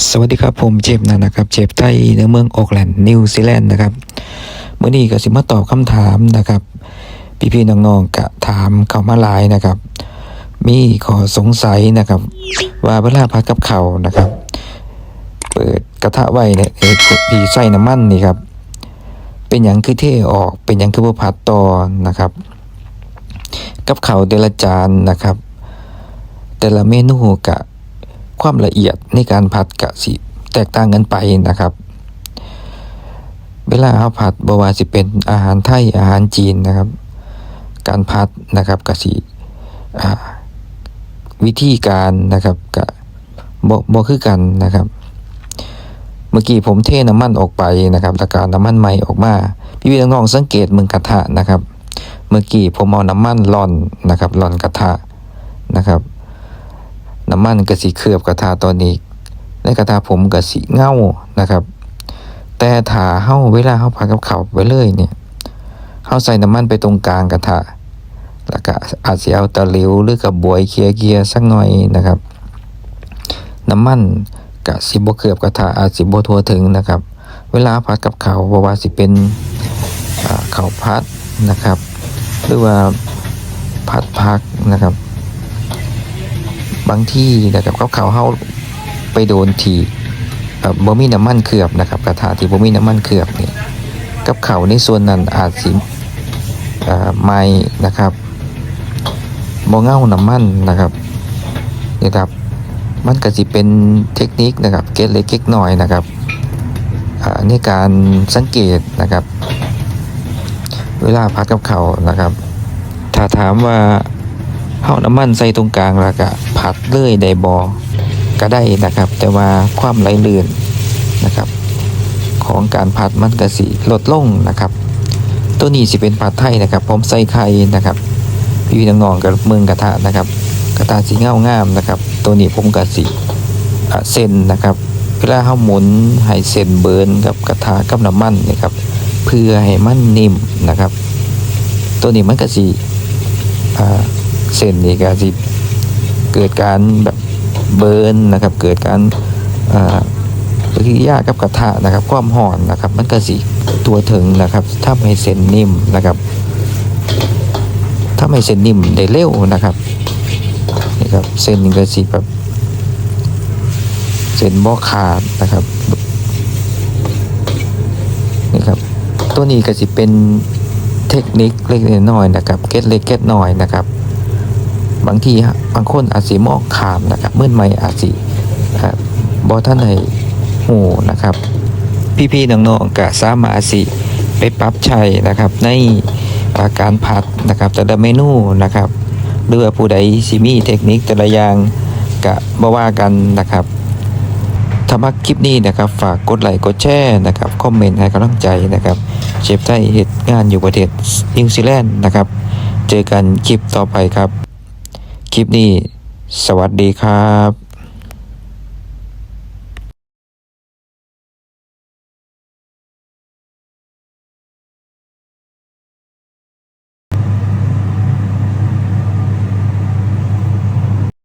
สวัสดีครับผมเจฟนะนะครับเจฟไทยในเมืองโอกแลนด์นิวซีแลนด์นะครับเมื่อนี้ก็สิมาตอบคำถามนะครับ พี่ๆน้องๆกะถามเข้ามาหลายนะครับ มีขอสงสัยนะครับ ว่าเวลาพัดกับเขานะครับ เปิดกระทะไว้เนี่ยเอ่อพี่ใส่น้ำมันนี่ครับ เป็นอย่างคือเท่ออกเป็นอย่างคือบ่ผัดต่อนะครับ กับเขาวแต่ละจานนะครับ แต่ละเมนูกะ ความละเอียดในการผัดกะสิแตกต่างกันไปนะครับ เวลาเราผัดบว่าสิเป็นอาหารไทยอาหารจีนนะครับ การผัดนะครับกะสิวิธีการนะครับกะบ่บ่คือกันนะครับ เมื่อกี้ผมเทน้ำมันออกไปนะครับแล้วก็น้ำมันใหม่ออกมา พี่พี่น้องสังเกตมึงกระทะนะครับ เมื่อกี้ผมเอาน้ำมันร่อนนะครับร่อนกระทะนะครับ น้ำมันกระสีเคลือบกระทะตัวนี้ ในกระทะผมกระสีเงานะครับ แต่ถ้าเฮาเวลาเฮาผัดกับข้าวไปเลยเนี่ยเฮาใส่น้ำมันไปตรงกลางกระทะแล้วก็อาจจะเอาตะหลิวหรือกระบวยเคียเกียร์สักหน่อยนะครับ น้ำมันกะสิบ่เคลือบกระทะอาจสิบ่ทั่วถึงนะครับ เวลาผัดกับข้าวบ่ว่าสิเป็นอ่าข้าวผัดนะครับ หรือว่าผัดผักนะครับ บางที่นะครับเขาเขาวเฮาไปโดนทีเอ่อบ่มีน้ำมันเคลือบนะครับกระทะที่บ่มีน้ำมันเคลือบนี่กับเขาวในส่วนนั้นอาจสิไม่นะครับบ่เงาน้ำมันนะครับนี่ครับมันก็สิเป็นเทคนิคนะครับเก็ตเล็กเก็ตน้อยนะครับอ่าในการสังเกตนะครับ เวลาพัดกับเขาวนะครับ ถ้าถามว่า เอาน้ำมันใส่ตรงกลางแล้วก็ผัดเลยได้บอก็ได้นะครับ แต่ว่าความไหลลื่นนะครับ ของการผัดมันก็สิลดลงนะครับ ตัวนี้สิเป็นผัดไทยนะครับ ผมใส่ไข่นะครับพี่น้องๆกับเมืองกระทะนะครับ กระทะสีเงางามนะครับ ตัวนี้ผมก็สิอ่าเส้นนะครับเวลาเฮาหมุนให้เส้นเบิร์นกับกระทะกับน้ำมันนะครับ เพื่อให้มันนิ่มนะครับ ตัวนี้มันก็สิอ่า เส้นนี่ก็สิเกิดการแบบเบิร์นนะครับ เกิดการอ่าปฏิกิริยากับกระทะนะครับ ความห่อนนะครับ มันก็สิตัวถึงนะครับทำให้เส้นนิ่มนะครับทำให้เส้นนิ่มได้เร็วนะครับนี่ครับเส้นนี่ก็สิแบบเส้นบ่ขาดนะครับนี่ครับ ตัวนี้ก็สิเป็นเทคนิคเล็กๆน้อยนะครับเก็ตเล็กเก็ตน้อยนะครับ บางทีฮะบางคนอาจสิมองขามนะครับมื่นไม่อาจสิอ่าบอท่านในหูนะครับ พี่ๆน้องๆก็สามารถสิไปปรับใช้นะครับ ในอาการผัดนะครับ แต่ละเมนูนะครับหรือผู้ใดสิมีเทคนิคแต่ละอย่างก็บ่ว่ากันนะครับถ้ามักคลิปนี้นะครับ ฝากกดไลค์กดแชร์นะครับคอมเมนต์ให้กำลังใจนะครับเชฟไทยเหตุงานอยู่ประเทศนิวซีแลนด์นะครับ เจอกันคลิปต่อไปครับ คลิปนี้ สวัสดีครับ